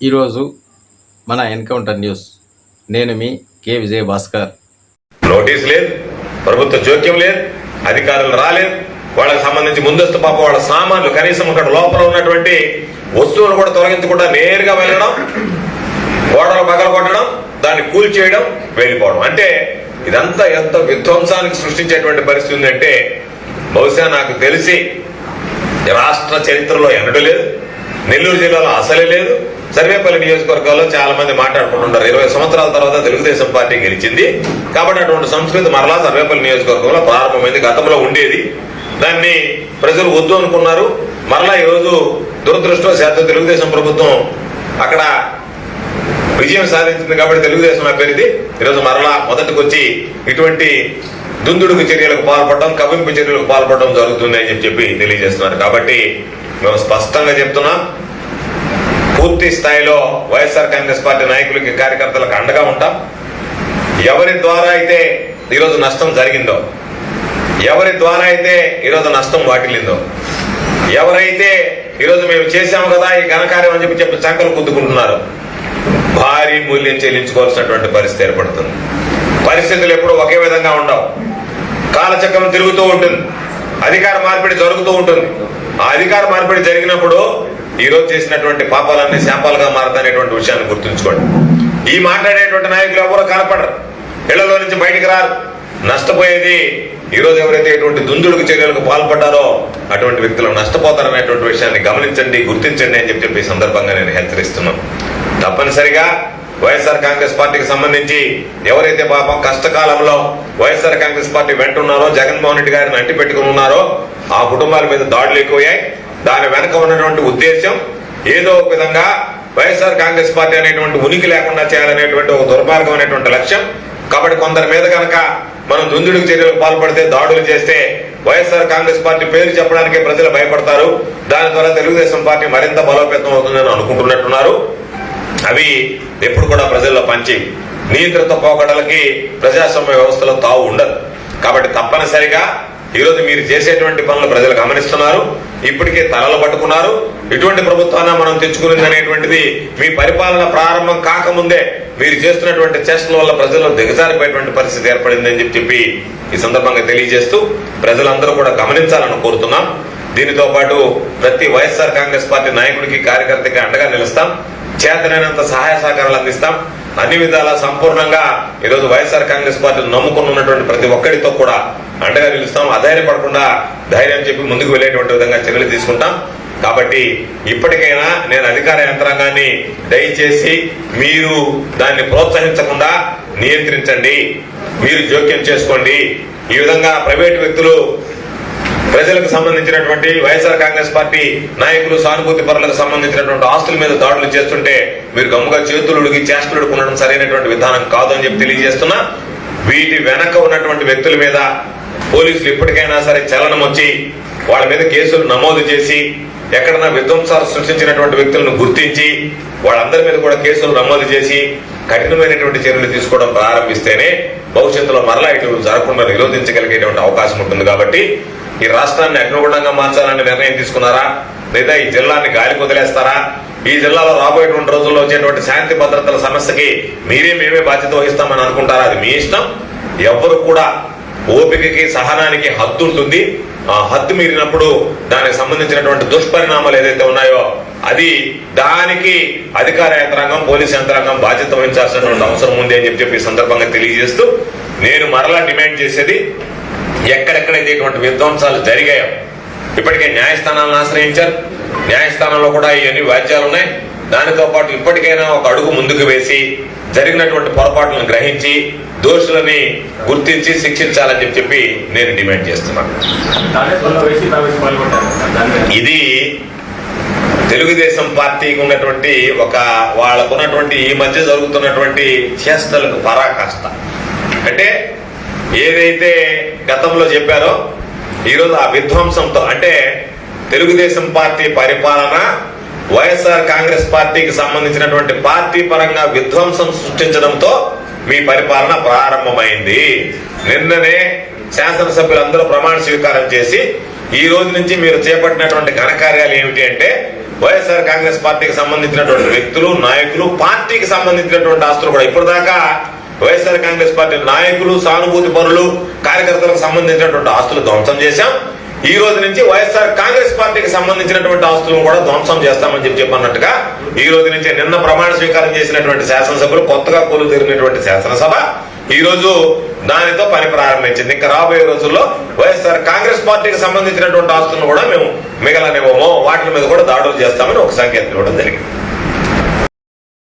ఈరోజు మన encounter news. నేను మీ కె. విజయ భాస్కర్ నోటీస్ లేదు ప్రభుత్వ జోక్యం లేదు అధికారులు రాలేదు వాళ్ళకి సంబంధించి ముందస్తు పాప వాళ్ళ సామాన్లు కనీసం అక్కడ లోపల ఉన్నటువంటి వస్తువులు కూడా తొలగించకుండా నేరుగా వెళ్ళడం గోడలు పగల కొట్టడం దాన్ని కూల్చేయడం వెళ్ళిపోవడం. అంటే ఇదంతా ఎంత విధ్వంసానికి సృష్టించేటువంటి పరిస్థితి ఉందంటే బహుశా నాకు తెలిసి రాష్ట్ర చరిత్రలో ఎన్నడూ లేదు నెల్లూరు జిల్లాలో అసలే లేదు సర్వేపల్లి నియోజకవర్గాల్లో చాలా మంది మాట్లాడుకుంటుంటారు. ఇరవై సంవత్సరాల తర్వాత తెలుగుదేశం పార్టీ గెలిచింది. కాబట్టి అటువంటి సంస్కృతి మరలా సర్వేపల్లి నియోజకవర్గంలో ప్రారంభమైంది గతంలో ఉండేది. దాన్ని ప్రజలు వద్దు అనుకున్నారు. మరలా ఈరోజు దురదృష్టవశాత్తు తెలుగుదేశం ప్రభుత్వం అక్కడ విజయం సాధించింది కాబట్టి తెలుగుదేశం అభ్యర్థి ఈరోజు మరలా మొదటికి వచ్చి ఇటువంటి దుందుడుకు చర్యలకు పాల్పడడం కవింపు చర్యలకు పాల్పడడం జరుగుతుంది అని చెప్పి తెలియజేస్తున్నారు. కాబట్టి మేము స్పష్టంగా చెప్తున్నాం పూర్తి స్థాయిలో వైఎస్ఆర్ కాంగ్రెస్ పార్టీ నాయకులకి కార్యకర్తలకు అండగా ఉంటాం. ఎవరి ద్వారా అయితే ఈరోజు నష్టం జరిగిందో ఎవరి ద్వారా అయితే ఈరోజు నష్టం వాటిల్లిందో ఎవరైతే ఈరోజు మేము చేశాము కదా ఈ ఘనకార్యం అని చెప్పి చెప్పి చంకలు కుద్దుకుంటున్నారు భారీ మూల్యం చెల్లించుకోవాల్సినటువంటి పరిస్థితి ఏర్పడుతుంది. పరిస్థితులు ఎప్పుడూ ఒకే విధంగా ఉండవు. కాలచక్రం తిరుగుతూ ఉంటుంది. అధికార మార్పిడి జరుగుతూ ఉంటుంది. ఆ అధికార మార్పిడి జరిగినప్పుడు ఈరోజు చేసినటువంటి పాపాలన్నీ శాపాలుగా మారతానేటువంటి విషయాన్ని గుర్తుంచుకోండి. ఈ మాట్లాడేటువంటి నాయకులు ఎవరో కనపడరు. ఇళ్ళలో నుంచి బయటికి రారు. నష్టపోయేది ఈరోజు ఎవరైతే ఇటువంటి దుందుడుకు చర్యలకు పాల్పడ్డారో అటువంటి వ్యక్తులు నష్టపోతారనేటువంటి విషయాన్ని గమనించండి గుర్తించండి అని చెప్పి చెప్పి ఈ సందర్భంగా నేను హెచ్చరిస్తున్నాను. తప్పనిసరిగా వైఎస్ఆర్ కాంగ్రెస్ పార్టీకి సంబంధించి ఎవరైతే పాపం కష్టకాలంలో వైఎస్ఆర్ కాంగ్రెస్ పార్టీ వెంటున్నారో జగన్మోహన్ రెడ్డి గారిని అంటి పెట్టుకుని ఉన్నారో ఆ కుటుంబాల మీద దాడులు ఎక్కువయ్యాయి. దాని వెనక ఉన్నటువంటి ఉద్దేశం ఏదో ఒక విధంగా వైఎస్ఆర్ కాంగ్రెస్ పార్టీ అనేటువంటి ఉనికి లేకుండా చేయాలనేటువంటి ఒక దుర్మార్గమైనటువంటి లక్ష్యం. కాబట్టి కొందరి మీద కనుక మనం దుందుడికి చర్యలకు పాల్పడితే దాడులు చేస్తే వైఎస్ఆర్ కాంగ్రెస్ పార్టీ పేరు చెప్పడానికే ప్రజలు భయపడతారు. దాని ద్వారా తెలుగుదేశం పార్టీ మరింత బలోపేతం అవుతుందని అనుకుంటున్నట్టున్నారు. అవి ఎప్పుడు కూడా ప్రజల్లో పంచి నియంత్రిత పోకడలకి ప్రజాస్వామ్య వ్యవస్థలో తావు ఉండదు. కాబట్టి తప్పనిసరిగా ఈరోజు మీరు చేసేటువంటి పనులు ప్రజలు గమనిస్తున్నారు. ఇప్పటికే తలలు పట్టుకున్నారు. ఇటువంటి ప్రభుత్వాన్ని మనం తెచ్చుకునేది అనేటువంటిది మీ పరిపాలన ప్రారంభం కాకముందే మీరు చేస్తున్నటువంటి చేష్టల వల్ల ప్రజలు దిగజారిపోయేటువంటి పరిస్థితి ఏర్పడిందని చెప్పి చెప్పి ఈ సందర్భంగా తెలియజేస్తూ ప్రజలందరూ కూడా గమనించాలని కోరుతున్నాం. దీనితో పాటు ప్రతి వైఎస్ఆర్ కాంగ్రెస్ పార్టీ నాయకుడికి కార్యకర్తకి అండగా నిలుస్తాం. చేతనైనంత సహాయ సహకారాలు అందిస్తాం. అన్ని విధాలా సంపూర్ణంగా ఈరోజు వైఎస్ఆర్ కాంగ్రెస్ పార్టీ నమ్ముకుని ఉన్నటువంటి ప్రతి ఒక్కరితో కూడా అండగా నిలుస్తాం. అధైర్యపడకుండా ధైర్యం చెప్పి ముందుకు వెళ్ళేటువంటి విధంగా చర్యలు తీసుకుంటాం. కాబట్టి ఇప్పటికైనా నేను అధికార యంత్రాంగాన్ని దయచేసి మీరు దాన్ని ప్రోత్సహించకుండా నియంత్రించండి. మీరు జోక్యం చేసుకోండి. ఈ విధంగా ప్రైవేటు వ్యక్తులు ప్రజలకు సంబంధించినటువంటి వైఎస్ఆర్ కాంగ్రెస్ పార్టీ నాయకులు సానుభూతి పరులకు సంబంధించినటువంటి ఆస్తుల మీద దాడులు చేస్తుంటే మీరు గమ్ముగా చేతులు ఉడిగి చేష్టలు ఉండడం సరైనటువంటి విధానం కాదు అని చెప్పి తెలియజేస్తున్నా. వీటి వెనక ఉన్నటువంటి వ్యక్తుల మీద పోలీసులు ఇప్పటికైనా సరే చలనం వచ్చి వాళ్ళ మీద కేసులు నమోదు చేసి ఎక్కడన్నా విధ్వంసాలు సృష్టించినటువంటి వ్యక్తులను గుర్తించి వాళ్ళందరి మీద కూడా కేసులు నమోదు చేసి కఠినమైనటువంటి చర్యలు తీసుకోవడం ప్రారంభిస్తేనే భవిష్యత్తులో మరలా ఇటు జరగకుండా నిరోధించగలిగేటువంటి అవకాశం ఉంటుంది కాబట్టి ఈ రాష్ట్రాన్ని అగ్నిగుండంగా మార్చాలని నిర్ణయం తీసుకున్నారా? లేదా ఈ జిల్లాని గాలికి వదిలేస్తారా? ఈ జిల్లాలో రాబోయేటువంటి రోజుల్లో వచ్చేటువంటి శాంతి భద్రతల సమస్యకి మీరే మేమే బాధ్యత వహిస్తామని అనుకుంటారా? అది మీ ఇష్టం. ఎవరు కూడా ఓపికకి సహనానికి హద్దు ఉంటుంది. ఆ హద్దు మీరినప్పుడు దానికి సంబంధించినటువంటి దుష్పరిణామాలు ఏదైతే ఉన్నాయో అది దానికి అధికార యంత్రాంగం పోలీస్ యంత్రాంగం బాధ్యత వహించాల్సినటువంటి అవసరం ఉంది అని చెప్పి చెప్పి సందర్భంగా తెలియజేస్తూ నేను మరలా డిమాండ్ చేసేది ఎక్కడెక్కడైతే ఇటువంటి విధ్వంసాలు జరిగాయో ఇప్పటికే న్యాయస్థానాలను ఆశ్రయించారు. న్యాయస్థానంలో కూడా ఇవన్నీ వ్యాజ్యాలు ఉన్నాయి. దానితో పాటు ఇప్పటికైనా ఒక అడుగు ముందుకు వేసి జరిగినటువంటి పొరపాట్లను గ్రహించి దోషులని గుర్తించి శిక్షించాలని చెప్పి చెప్పి నేను డిమాండ్ చేస్తున్నాను ఇది తెలుగుదేశం పార్టీకి ఉన్నటువంటి ఒక వాళ్ళకున్నటువంటి ఈ మధ్య జరుగుతున్నటువంటి చేష్టలకు పరాకాష్ట. అంటే ఏదైతే గతంలో చెప్పారో ఈరోజు ఆ విధ్వంసంతో అంటే తెలుగుదేశం పార్టీ పరిపాలన వైఎస్ఆర్ కాంగ్రెస్ పార్టీకి సంబంధించినటువంటి పార్టీ పరంగా విధ్వంసం సృష్టించడంతో మీ పరిపాలన ప్రారంభమైంది. నిన్ననే శాసనసభ్యులందరూ ప్రమాణ స్వీకారం చేసి ఈ రోజు నుంచి మీరు చేపట్టినటువంటి ఘనకార్యాలు ఏమిటి అంటే వైఎస్ఆర్ కాంగ్రెస్ పార్టీకి సంబంధించినటువంటి వ్యక్తులు నాయకులు పార్టీకి సంబంధించినటువంటి ఆస్తులు కూడా. ఇప్పటిదాకా వైఎస్ఆర్ కాంగ్రెస్ పార్టీ నాయకులు సానుభూతి పరులు కార్యకర్తలకు సంబంధించినటువంటి ఆస్తులు ధ్వంసం చేశాం. ఈ రోజు నుంచి వైఎస్ఆర్ కాంగ్రెస్ పార్టీకి సంబంధించినటువంటి ఆస్తులను కూడా ధ్వంసం చేస్తామని చెప్పి చెప్పన్నట్టుగా ఈ రోజు నుంచి నిన్న ప్రమాణ స్వీకారం చేసినటువంటి శాసనసభ్యులు కొత్తగా కూలు తీరినటువంటి శాసనసభ ఈ రోజు దానితో పని ప్రారంభించింది. ఇంకా రాబోయే రోజుల్లో వైఎస్ఆర్ కాంగ్రెస్ పార్టీకి సంబంధించినటువంటి ఆస్తులను కూడా మేము మిగలనివ్వము. వాటి మీద కూడా దాడులు చేస్తామని ఒక సంకేతం ఇవ్వడం జరిగింది.